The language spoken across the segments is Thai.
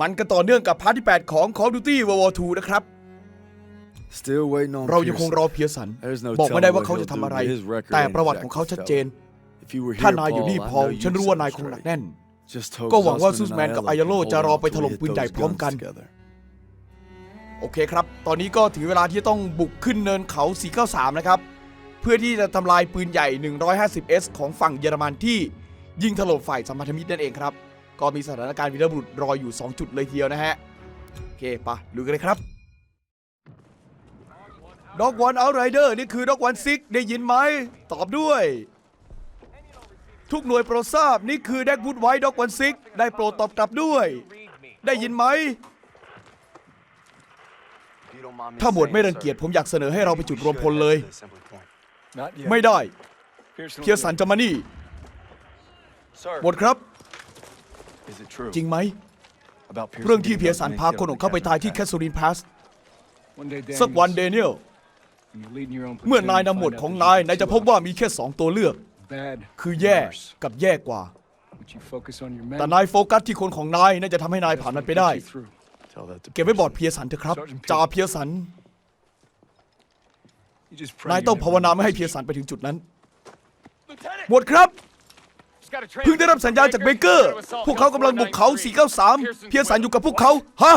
มันก็ต่อเนื่องกับพาร์ทที่ 8 ของ Call of Duty World War II นะครับ Still waiting on เรายังคงรอ Pearson. เพียร์สัน There's no บอกไม่ได้ telling ว่า what เขาจะ he'll ทำ do อะไร to his record แต่ and ประวัติของเขาชัดเจน If you were ถ้า here, นายอยู่ Paul, นี่ I พอล know ฉัน you'd รู้ว่านายคงหนัก straight. แน่น Just hope ก็หวังว่า Zussman ซูส and แมนกับ Ayala ไอ can โล hold จะรอ out ไปถ until ล่ม we hit ปืนใหญ่ those พร้อม guns กัน together. โอเคครับ ตอนนี้ก็ถึงเวลาที่จะต้องบุกขึ้นเนินเขา 493 นะครับ เพื่อที่จะทำลายปืนใหญ่ 150S ของฝั่งเยอรมันที่ยิงถล่มฝ่ายสัมพันธมิตรนั่นเองครับ ก็มีสถานการณ์วีรบุรุษรออยู่ 2 จุดเลยทีเดียวนะฮะ โอเคปะลุยกันเลยครับด็อกวันเอาไรเดอร์นี่คือด็อกวันซิกได้ยินไหม ตอบด้วย ทุกหน่วยโปรดทราบนี่คือแดกบูดไว้ด็อกวันซิกได้โปรดตอบกลับด้วย ได้ยินไหม ถ้าหมวดไม่รังเกียจผมอยากเสนอให้เราไปจุดรวมพลเลย ไม่ได้ เพียร์สันจะมานี่หมดครับ จริงไหม เรื่องที่เพียร์สันพาคนของเขาไปตายที่แคสซูรินพาสสักวันเดนิเอลเมื่อนายนำหมวดของนายนายจะพบว่ามีแค่สองตัวเลือก คือแย่กับแย่กว่า แต่นายโฟกัสที่คนของนายน่าจะทำให้นายผ่านมันไปได้ Tell that to เก็บไว้บอร์ดเพียร์สันเถอะครับจ่าเพียร์สัน นายต้องภาวนาไม่ให้เพียร์สันไปถึงจุดนั้น หมดครับ เพิ่งได้รับสัญญาณจากเบเกอร์ พวกเขากำลังบุกเขา 493 เพียร์สันอยู่กับพวกเขาฮะ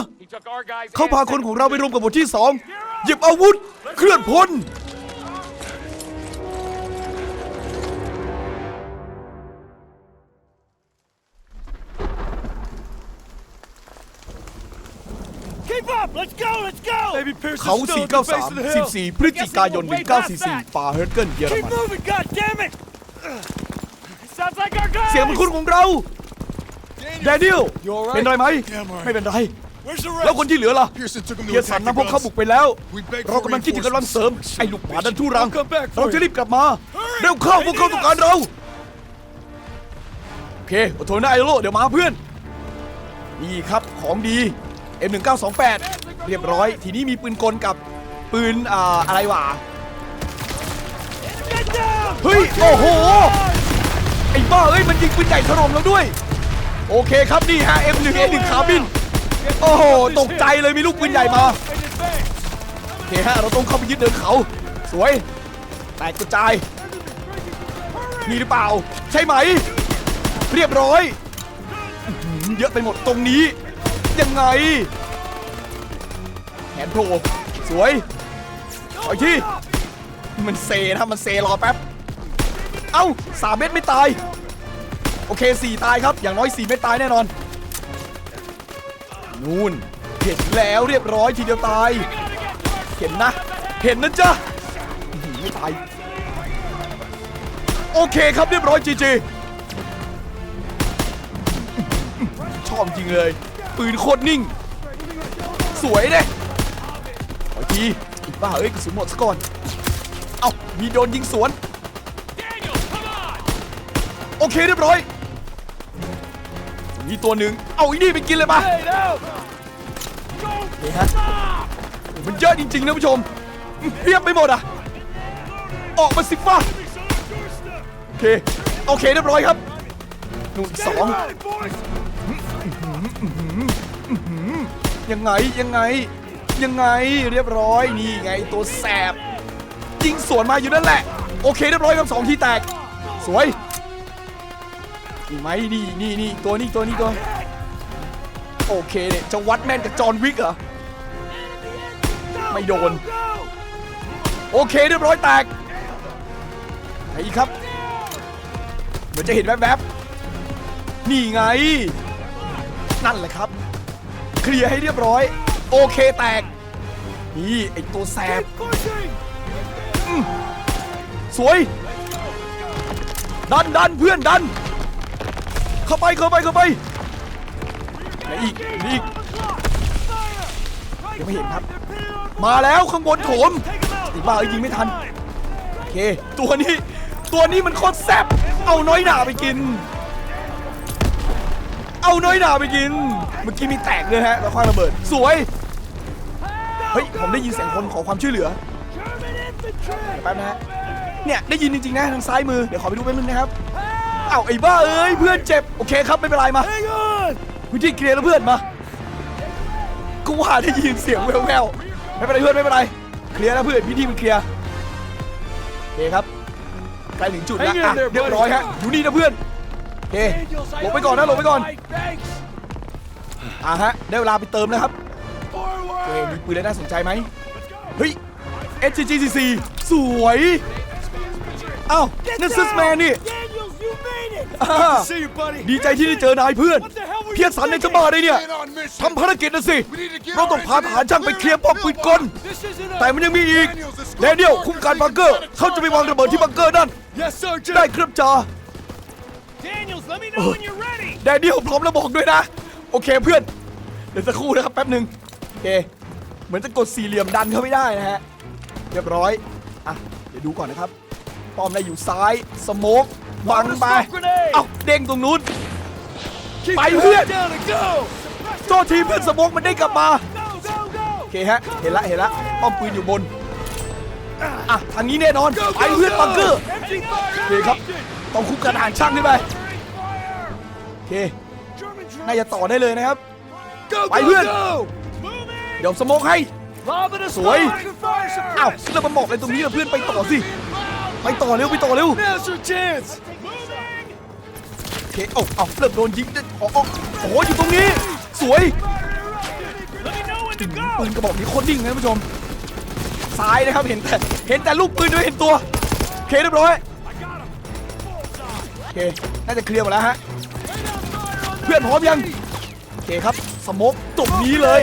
เขาพาคนของเราไปรวมกับหมวดที่สองหยิบอาวุธ เคลื่อนพลเขา 493 14 พฤศจิกายน 1944ป่าเฮิร์เกิลเยอรมัน เสียงมันคุ้นของเราแดเนียลเป็นไรไหม ไม่เป็นไร แล้วคนที่เหลือล่ะ เพียร์สันนำพวกเขาบุกไปแล้ว เรากำลังคิดถึงกำลังเสริม ไอ้ลูกหมาดันทุรัง เราจะรีบกลับมา เร็วเข้าพวกเขาต้องการเรา โอเคอดทนนะไอโลเดี๋ยวมาเพื่อน นี่ครับของดี M1928 เรียบร้อย ทีนี้มีปืนกลกับปืนอ่าอะไรวะ เฮ้ย โอ้โห ไอ้บ้าเอ้ยมันยิงปืนใหญ่ถล่มเราด้วย โอเคครับนี่ฮะ M1 M1 คาร์บิน โอ้โหตกใจเลยมีลูกปืนใหญ่มาโอเคฮะเราต้องเข้าไปยึดเดินเขา สวยแตกกระจายนี่หรือเปล่า ใช่ไหม เรียบร้อยอื้อหือเยอะไปหมดตรงนี้ ยังไงแขนโผล่สวยขออีกทีมันเซนะมันเซรอแป๊บ เอ้าสามเม็ดไม่ตาย โอเคสี่ตายครับ อย่างน้อยสี่เม็ดตายแน่นอน นู่นเห็นแล้วเรียบร้อยทีเดียวตาย เห็นนะ เห็นนะจ๊ะไม่ตาย โอเคครับเรียบร้อยจีจีชอบจริงเลย ปืนโคตรนิ่ง สวยเด้ขออีกทีอีกบ้าเอ้ยกระสุนหมดซะก่อน เอ้ามีโดนยิงสวน เคเรียบร้อยมีตัวหนึ่งเอาอีนี่ไปกินเลยปะเฮ้ยฮะมันเยอะจริงๆนะผู้ชมเรียบไปหมดอะ ออกมาสิฟ้าโอเคโอเคเรียบร้อยครับนู่นสองยังไงยังไง ยังไงเรียบร้อยนี่ไงตัวแสบยิงสวนมาอยู่นั่นแหละ โอเคเรียบร้อยครับสองทีแตก สวย ไหมนี่นี่นี่ตัวนี้ตัวนี้ตัวโอเคเนี่ยจะวัดแม่นกับจอห์นวิกเหรอไม่โดน โอเคเรียบร้อยแตกไหนอีกครับเหมือนจะเห็นแวบๆนี่ไง นั่นแหละครับ เคลียร์ให้เรียบร้อย โอเคแตก นี่ไอตัวแสบสวย ดันดันเพื่อนดัน เข้าไปเข้าไปเข้าไปไหนอีกไหนอีกยังไม่เห็นครับ มาแล้วข้างบนโถมอีกบ้าเอ้ยยิงไม่ทันโอเค ตัวนี้ตัวนี้มันโคตรแซ่บเอาน้อยหนาไปกิน เอาน้อยหนาไปกิน เมื่อกี้มีแตกเลยฮะแล้วคว้างระเบิดสวยเฮ้ยผมได้ยินเสียงคนขอความช่วยเหลือแป๊บนะฮะเนี่ยได้ยินจริงๆนะทางซ้ายมือเดี๋ยวขอไปดูแป๊บนึงนะครับ เอ้าไอ้บ้าเอ้ยเพื่อนเจ็บโอเคครับไม่เป็นไรมาพื้นที่เคลียร์แล้วเพื่อนมากูว่าได้ยินเสียงแว่วๆไม่เป็นไรเพื่อนไม่เป็นไรเคลียร์แล้วเพื่อนพิธีมันเคลียร์โอเคครับใกล้ถึงจุดแล้ว Hang in อะ there, เรียบร้อยฮะอยู่นี่นะเพื่อนโอเคลงไปก่อนนะลงไปก่อนอะฮะได้เวลาไปเติมแล้วครับเอ้ยมีปืนอะไรน่าสนใจไหมเฮ้ย SGGCC สวย เอ้านั่นซิสแมนนี่ ดีใจที่ได้เจอนายเพื่อน เพียรสันในจะมาได้เนี่ย Get on mission. ทำภารกิจนะสิ เราต้องพาทหารช่างไปเคลียร์ป้อมปืนกล This isn't แต่ a... มันยังมีอีกแดเนียลคุ้มกันบังเกอร์ เขาจะไปวางระเบิดที่บังเกอร์นั่น Yes, sir, ได้ Jack. ครับจ่า Daniels, let me know when you're ready! แดเนียลพร้อมแล้วบอกด้วยนะ โอเคเพื่อน เดี๋ยวสักครู่นะครับแป๊บหนึ่งโอเค เหมือนจะกดสี่เหลี่ยมดันเขาไม่ได้นะฮะ เรียบร้อย อะ เดี๋ยวดูก่อนนะครับ ป้อมได้อยู่ซ้าย สโมก บังไปเอ้าเด้งตรงนู้น Keep ไป your เพื่อน head down and go. โจทีเพื่อนสโมกมันได้กลับมา Go, go, go! โอเคฮะเห็นละเห็นละป้อมปืนอยู่บนอะทางนี้แน่นอนไปเพื่อนบังเกอร์ Empty โอเคครับต้องคุกกันอ่านช่างขึ้นไปโอเค German น่าจะต่อได้เลยนะครับ Go, Phải go, Huyền. go. Moving! เดี๋ยวสโมกให้ Lob it a สวย spark! Fire suppressed! อ้าวแล้วมาบอกอะไรตรงนี้ล่ะเพื่อนไปต่อสิไปต่อเร็วไปต่อเร็ว เคเอ้าเอ้าเริ่มโดนยิงอ๋ออ๋อโอ้โหอยู่ตรงนี้ สวยปืนกระบอกนี้โคตรนิ่งนะผู้ชมซ้ายนะครับเห็นแต่เห็นแต่ลูกปืนด้วยเห็นตัวเคเรียบร้อยโอเคน่าจะเคลียร์หมดแล้วฮะเพื่อนพร้อมยังโอเคครับสมกตรงนี้เลย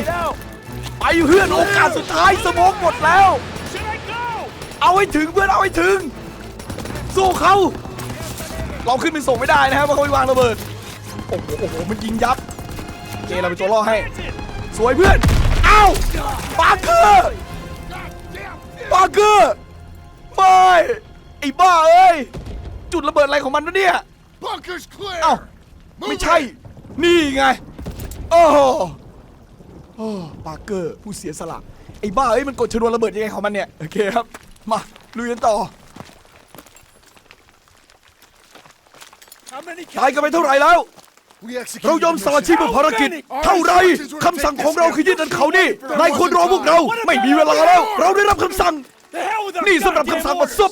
ไปเพื่อนโอกาสสุดท้ายสมกหมดแล้ว เอาให้ถึงเพื่อนเอาให้ถึง สู้เขา เราขึ้นไปส่งไม่ได้นะครับเพราะเขาไปวางระเบิดโอ้โหโอ้โหมันยิงยับโอเคเราเป็นตัวล่อให้ สวยเพื่อนเอ้าปาร์เกอร์ปาร์เกอร์ไม่ไอ้บ้าเอ้ยจุดระเบิดอะไรของมันวะเนี่ย Bunker's clear. เอ้าไม่ใช่ นี่ไงโอ้โหโอ้ปาร์เกอร์ผู้เสียสละไอ้บ้าเอ้ยมันกดชนวนระเบิดยังไงของมันเนี่ยโอเคครับมาลุยกันต่อ ตายกันไปเท่าไหร่แล้ว We executed เรายอม the สละ mission. ชีพเพื่อภารกิจ เท่าไรคำสั่งของเราคือยึดนันเขานี่นายควรรอพวกเราไม่มีเวลาแล้ว เราได้รับคำสั่ง The hell with our นี่สำหรับคำสั่งบัดซบ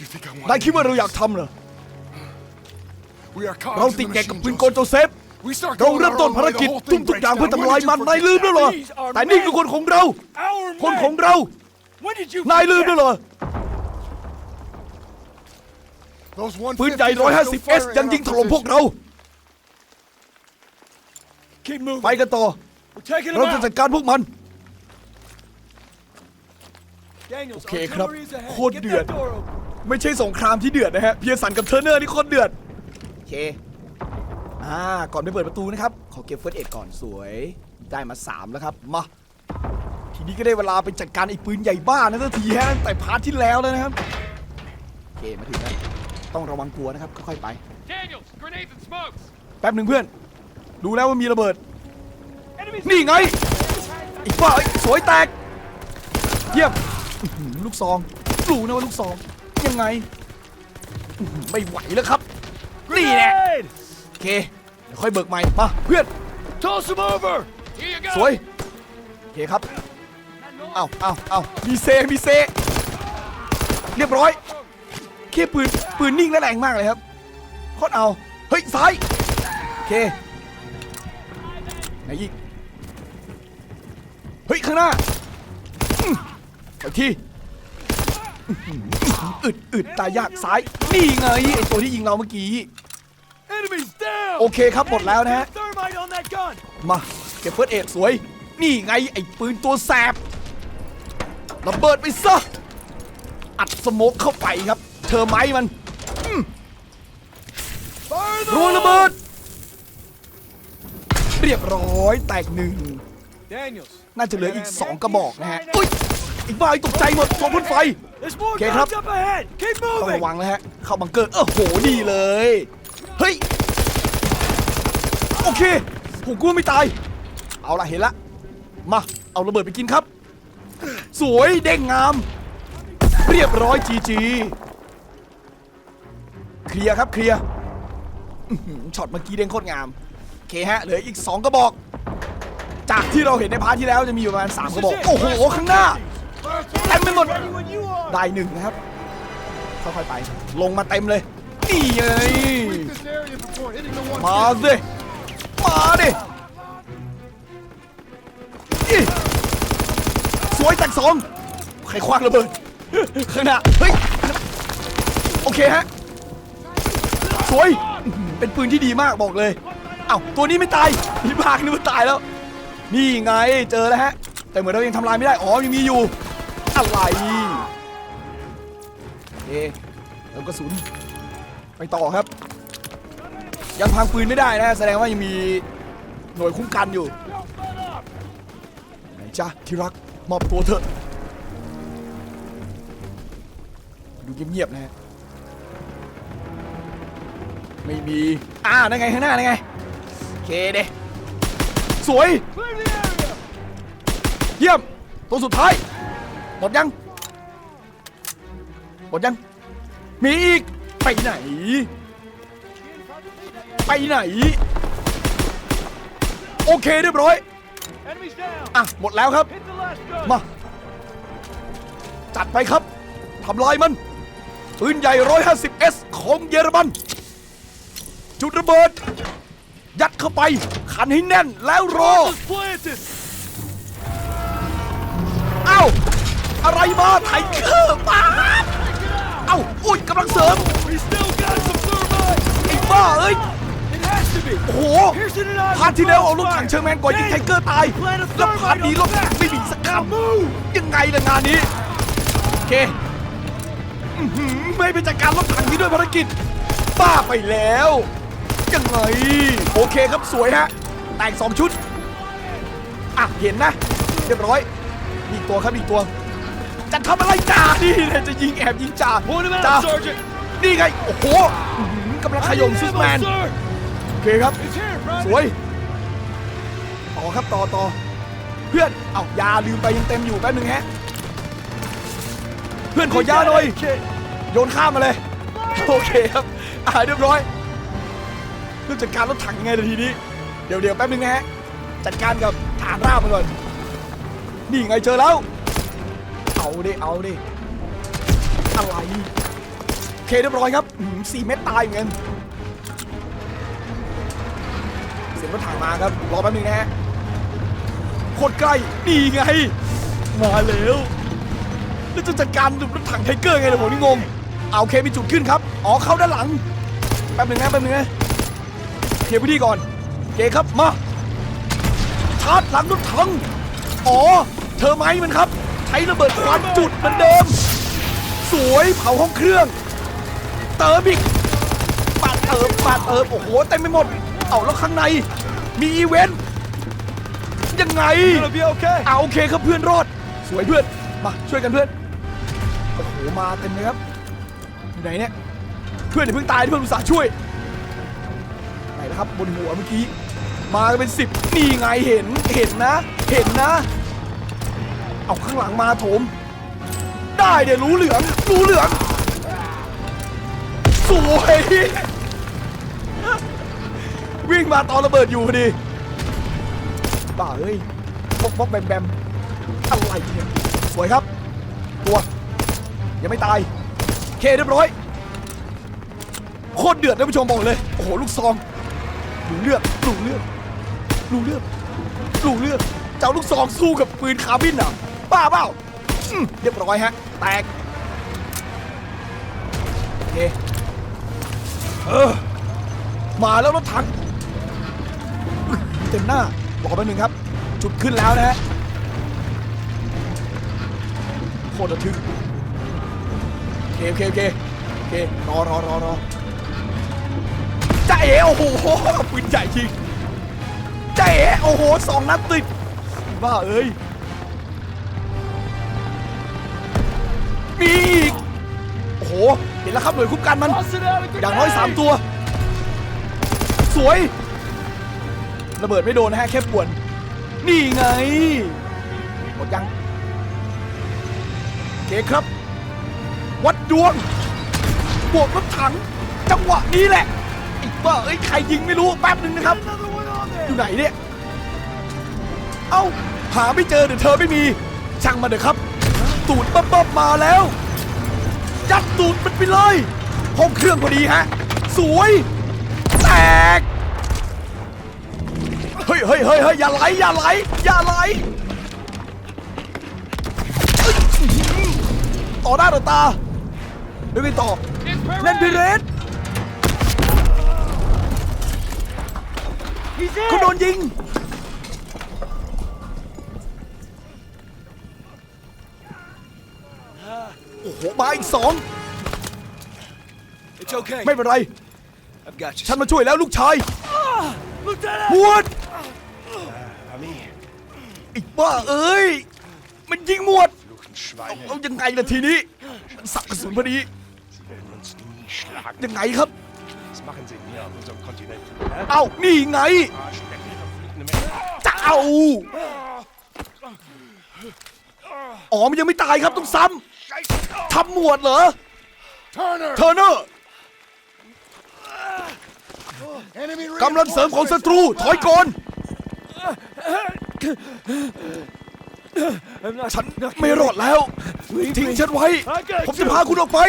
You think I want นายคิดว่าเราอยากทำเหรอ We are cogs เรา in ติด the แกะกับ machine, ปืน Joseph. กลโจเซฟ We start เรา going เริ่ม our ต้น own ภาร way, the กิจ whole ทุ่ม thing ทุก breaks อย่างเพื่อ down. ทำลาย When มัน did you นายลืม forget? ด้วยเหรอ These are แต่นี่คือคนของเรา Our คนของ men. เรา When did you นายลืมด้วยเหรอ ปืนใหญ่ 150s are still 150S firing ยัง at ยิง our ถล่มพวก position. เรา Keep moving. ไปกันต่อ We're taking เรา them จะจัด out. การพวกมัน Daniels, โอเคครับ artillery is ahead. โคตร Get เดือด that door open. ไม่ใช่สงครามที่เดือดนะฮะ เพียร์สันกับเทอร์เนอร์นี่โคตรเดือด โอเค อ่า ก่อนไปเปิดประตูนะครับ ขอเก็บเฟิร์สเอ็ดก่อนสวย ได้มา 3 แล้วครับ มา ทีนี้ก็ได้เวลาไปจัดการไอ้ปืนใหญ่บ้านะทันทีฮะตั้งแต่พาร์ทที่แล้วแล้วนะครับ โอเค มาถึงแล้ว ต้องระวังตัวนะครับค่อยๆไป Daniels, grenades and smokes. แป๊บหนึ่งเพื่อน ดูแล้วว่ามีระเบิด Enemies นี่ไงอีกว่าเอ้ยสวยแตก เยี่ยมอื้อหือลูกซองรู้นะว่าลูกซอง ยังไงอื้อหือไม่ไหวแล้วครับ นี่แหละ Grenade! โอเคเดี๋ยวค่อยเบิกใหม่มาเพื่อน Toss him over. Here you go. สวยโอเคครับ เอ้าเอ้าเอ้ามีเซ มีเซ เรียบร้อย เคปืนปืนนิ่งและแรงมากเลยครับโคตรเอาเฮ้ยซ้ายโอเคไหนอีกเฮ้ยข้างหน้าอื้ออีกทีอื้อหืออึดอึดตายยากซ้ายนี่ไงไอตัวที่ยิงเราเมื่อกี้โอเคครับหมดแล้วนะฮะมาเก็บเฟิร์สเอ็ดสวย นี่ไงไอปืนตัวแสบระเบิดไปซะอัดสโมกเข้าไปครับ เธอไม้มันอืมรัวระเบิด เรียบร้อยแตกหนึ่ง Daniels, น่าจะเหลืออีก 2 กระบอกนะฮะอุ้ยอีกบ้าอีกตกใจหมดกองพ่นไฟ there's more Okay, guns Hub. up ahead! Keep ต้อง moving! ระวังนะฮะ เข้าบังเกอร์เออโหดีเลย เฮ้ย โอเคผมกลัวไม่ตาย เอาละเห็นละ มา เอาระเบิดไปกินครับ สวยเด้งงาม เรียบร้อยจีจีเค ลียร์ครับเคลียร์อื้อหือช็อตเมื่อกี้เด้งโคตรงามเคฮะเหลืออีก 2 กระบอก จากที่เราเห็นในพาร์ทที่แล้วจะมีอยู่ประมาณ3กระบอก โอ้โห ข้างหน้า เต็มไปหมด ได้หนึ่งนะครับ ค่อยๆไป ลงมาเต็มเลย นี่ไง มาสิมาดิอิสวยแตกสองใครคว้างระเบิด ข้างหน้า เฮ้ย โอเคฮะ สวย เป็นปืนที่ดีมากบอกเลย เอ้าตัวนี้ไม่ตายพี่ภาคนึกว่าตายแล้ว นี่ไงเจอแล้วฮะ แต่เหมือนเรายังทำลายไม่ได้ อ๋อยังมีอยู่ อะไรโอเคแล้วกระสุน ไปต่อครับ ยังพังปืนไม่ได้นะ แสดงว่ายังมีหน่วยคุ้มกันอยู่ไหนจ้าที่รักมอบตัวเถอะดูเงียบๆนะฮะ ไม่มี อ่านั่นไงข้างหน้านั่นไงโอเคเด้สวย เยี่ยม ตัวสุดท้าย หมดยัง หมดยัง มีอีก ไปไหน ไปไหน โอเคเรียบร้อย อะ หมดแล้วครับ มา จัดไปครับ ทำลายมันปืนใหญ่ 150S ของเยอรมัน จุดระเบิด ยัดเข้าไป ขันให้แน่นแล้วรอ เอ้า อะไรมาไทเกอร์มาเอ้า อุ้ยกำลังเสริม ไอ้บ้าเอ้ย โอ้โหพาร์ทที่แล้วเอารถถังเชอร์แมนก่อนยิงไทเกอร์ตาย แล้วพาร์ทนี้รถถังไม่มีสักคำยังไงล่ะงานนี้ โอเคไม่ไปจัดการรถถังนี้ด้วยภารกิจบ้าไปแล้ว ยังไง โอเคครับสวยฮะแต่งสองชุดอะเห็นนะ เรียบร้อยมีอีกตัวครับมีอีกตัวจะทำอะไรจ่านี่นะจะยิงแอบยิงจ่า Point him จ่า out, Sergeant. นี่ไง โอ้โหอื้อหือกำลังขยมซิสแมน Sir. โอเคครับ It's here, ส Private. วย ต่อครับต่อต่อเพื่อน เอายาลืมไปยังเต็มอยู่แป๊บนึงฮะ เพื่อนขอยาหน่อย โยนข้ามมาเลย โอเคครับอ่าเรียบร้อย เรื่องจัดการรถถังยังไงนทีนี้ เดี๋ยวเดี๋ยวแป๊บนึงนะฮะ จัดการกับฐานราบมันก่อน นี่ไงเจอแล้ว เอาดิ เอาดิ อะไรโอเคเรียบร้อยครับหือสี่เม็ดตายเหมือนกันเสียงรถถังมาครับ รอแป๊บนึงนะฮะโคตรใกล้ นี่ไง มาแล้วแล้วจะจัดการรถถังไทเกอร์ไงเดี๋ยวผมนี่งง เอาเคมีจุดขึ้นครับ อ๋อเข้าด้านหลัง แป๊บนึงนะแป๊บนึงนะ เคลียร์พื้นที่ก่อนโอเคครับ มาชาร์จหลังรถถัง อ๋อ เธอไหมมันครับ ใช้ระเบิดควันจุดเหมือนเดิม สวยเผาห้องเครื่อง เติมอีกปาดเติมปาดเติมโอ้โหเต็มไปหมด เอาแล้วข้างใน มีอีเวนต์ยังไง Gonna be okay. เอาโอเคครับเพื่อนรอด สวยเพื่อน มาช่วยกันเพื่อน โอ้โหมาเต็มเลยครับอยู่ไหนเนี่ย เพื่อนอย่าเพิ่งตายเพื่อนอุตส่าห์ช่วยไห นะครับบนหัวเมื่อกี้ มาเป็นสิบนี่ไงเห็นเห็นนะ เห็นนะ เอาข้างหลังมาโถม ได้เดี๋ยวรู้เหลืองรู้เหลืองสวยวิ่งมาตอนระเบิดอยู่พอดีบ้าเอ้ยบกบกแบมแบมอะไรเนี่ยสวยครับ ตัวยังไม่ตายเคเรียบร้อยโคตรเดือดท่านผู้ชมบอกเลย โอ้โห ลูกซอง ดูเลือดดูเลือดดูเลือดดูเลือดเจ้าลูกซองสู้กับปืนคาร์บินอะบ้าเปล่าอืมเรียบร้อยฮะ แตก โอเค เออ มาแล้วรถถังเต็มหน้ารอแป๊บนึงครับ จุดขึ้นแล้วนะฮะโคตรระทึกโอเคโอเคโอเคโอเครอรอรอรอ จ้าเอ๋โอ้โหปืนใหญ่จริงจ้าเอ๋โอ้โหสองนัดติดบ้าเอ้ยมีอีกโอ้โหเห็นแล้วครับหน่วยคุ้มกันมัน อย่างน้อย3ตัว สวย ระเบิดไม่โดนนะฮะแค่ป่วน นี่ไง หมดยังโอเคครับ วัดดวง บวกรถถัง จังหวะนี้แหละ อ้บ้าเอ้ยใครยิงไม่รู้แป๊บหนึ่งนะครับ Another one on อยู่ไหนเนี่ย เอ้าหาไม่เจอหรือเธอไม่มี ช่างมันเถอะครับ ตูดปั๊บๆมาแล้วยัดตูดมันไปเลยห้องเครื่องพอดีฮะ สวยแตกเฮ้ยเฮ้ยเฮ้ยเฮ้ยอย่าไหลอย่าไหลอย่าไหลเอ้ยอื้อหือต่อหน้าต่อตาเดี๋ยวไปต่อ It's เล่นพิเร Perez! สเขาโดนยิง โอ้โหมาอีกสอง It's okay. ไม่เป็นไร I've got you. ฉันมาช่วยแล้วลูกชาย Lieutenant! หมวดอีกบ้าเอ้ย มันยิงหมวด Schweine. เอายังไงล่ะทีนี้ มันสับกระสุนพอดี Sie werden uns nie schlagen. ยังไงครับ Was machen sie hier auf unserem Kontinent? เอ้า นี่ไง Arschlecken, verfluchte Menschen. จะเอา อ๋อ มันยังไม่ตายครับต้องซ้ำ ทำหมวดเหรอ Turner! เทอร์เนอร์ Enemy กำลังเสริมของศัตรู ถอยก่อน I'm not, ฉัน not ไม่รอดแล้ว ทิ้งฉันไว้ ผมจะพาคุณออกไป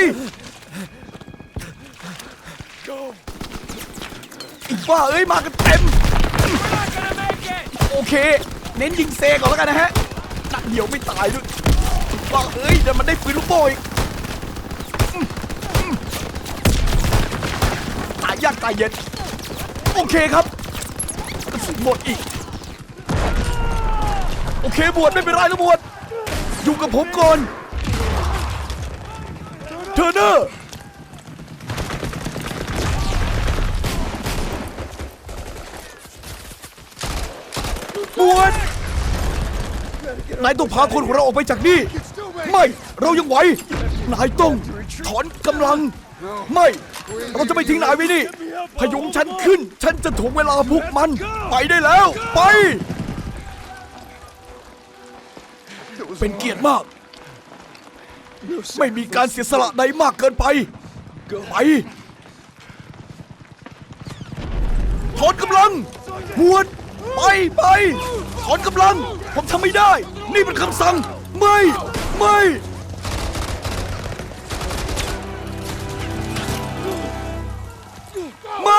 อีกว่าเอ้ยมากันเต็ม โอเค เน้นยิงเซก่อนแล้วกันนะฮะนัดเดียวไม่ตายด้วยอีกว่าเอ้ยเดี๋ยวมันได้ปืนลูกโป่งอีกตายยากตายเย็นโอเคครับกระสุนหมดอีก โอเคบวชไม่เป็นไรแล้วบวชอยู่กับผมก่อนเทอร์เนอร์ บวช นายต้องพาคนของเราออกไปจากนี่ ไม่ เรายังไหว นายต้องถอนกำลัง ไม่ เราจะไม่ทิ้งนายไว้นี่ พยุงฉันขึ้น ฉันจะถ่วงเวลาพวกมัน ไปได้แล้ว ไป เป็นเกียรติมาก ไม่มีการเสียสละใดมากเกินไป ไปถอนกำลังบวชไปไปถอนกำลัง ผมทำไม่ได้ นี่เป็นคำสั่ง ไม่ ไม่ ไม่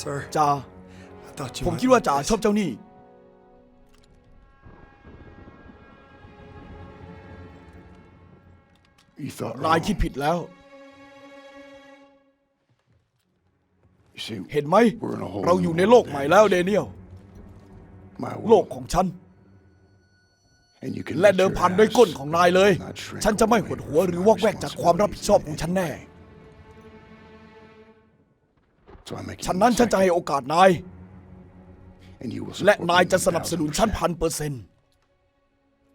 Sir, จ่า I thought you ผม might คิดว่า like จ่า this. ชอบเจ้านี่ You thought นาย wrong. คิดผิดแล้ว You see, เห็นไหม we're in a whole เราอยู่ในโลกใหม่แล้วเดเนียล my โลก world. ของฉัน And you can และ bet เดิม your พันด้วย ass ก้นของนายเลย not shrink ฉันจะไม่ away หดหัวหรือ from วอกแวกจากความรับผิดชอบของฉันแน่ So I make you ฉะนั้นฉันจะให้โอกาสนาย and you will และ support นาย me จะสนับสนุนฉัน 1,000%. พันเปอร์เซ็นต์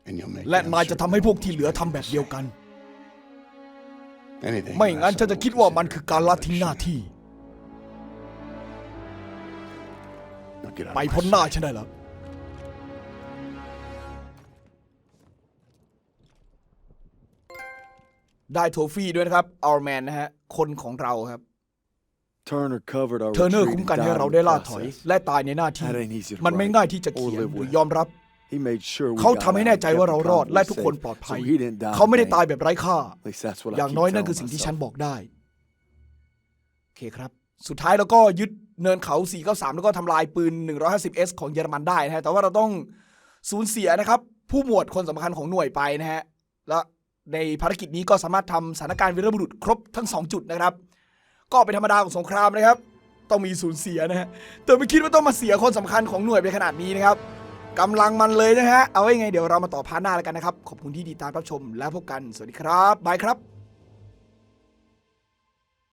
And you'll make และ them นายจะทำให้พวกที่ certain เหลือ what ทำแบบเดียวกัน Anything ไม่งั้น less ฉันจะ I คิด will ว่ามัน consider คือการละทิ้งหน้า violation. ที่ Now get out of ไป my พ้นหน้า sight. ฉันได้แล้วได้โทฟี่ด้วยนะครับ Our Man นะฮะ คนของเราครับ Turner covered our เทอร์เนอร์ retreat คุ้ม and กันให้ died เรา in ได้ the ล่าถอย process. และตายในหน้าที่ That ain't easy to มันไม่ write ง่ายที่จะ or เขียน live หรือ with. ยอมรับ He made sure we เขา got ทำให้ out แน่ and ใจ kept ว่า the เรารอด colony และทุกคน safe, ปลอดภัย so he didn't die เขาไม่ได้ in ตาย vain. แบบไร้ค่า At least that's what I อย่าง keep น้อยนั่น telling คือสิ่งที่ myself. ฉันบอกได้โอเคครับ สุดท้ายเราก็ยึดเนินเขา 493 แล้วก็ทำลายปืน 150S ของเยอรมันได้นะฮะ แต่ว่าเราต้องสูญเสียนะครับ ผู้หมวดคนสำคัญของหน่วยไปนะฮะ และในภารกิจนี้ก็สามารถทำสถานการณ์วีรบุรุษครบทั้ง 2 จุดนะครับ ก็เป็นธรรมดาของสงครามนะครับ ต้องมีสูญเสียนะฮะแต่ไม่คิดว่าต้องมาเสียคนสำคัญของหน่วยไปขนาดนี้นะครับกำลังมันเลยนะฮะ เอาไว้ไงเดี๋ยวเรามาต่อพาร์ทหน้าแล้วกันนะครับ ขอบคุณที่ติดตามรับชม แล้วพบกัน สวัสดีครับ บายครับ